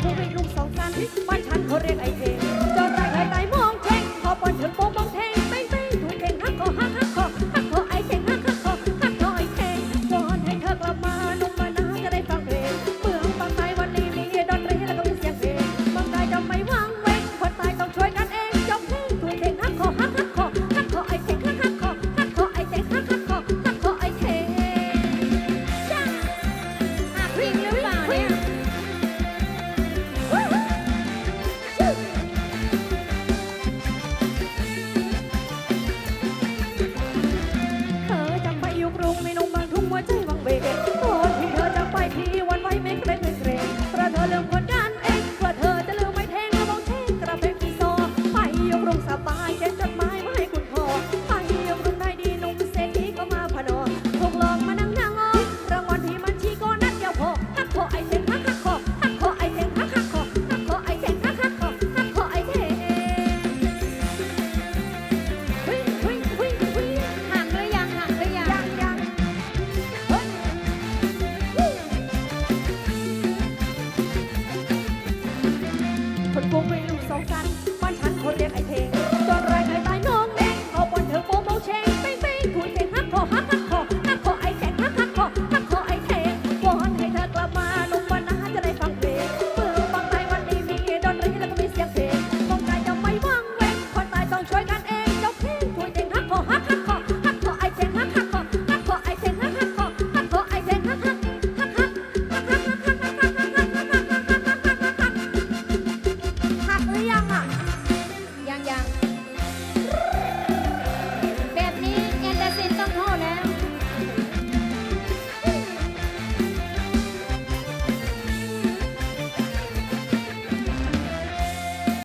เธอเรียกลุงสองกันบ้านฉันเขาเรียกไอเท เธอจำไปอยู่กรุงไม่นุ่ง for real.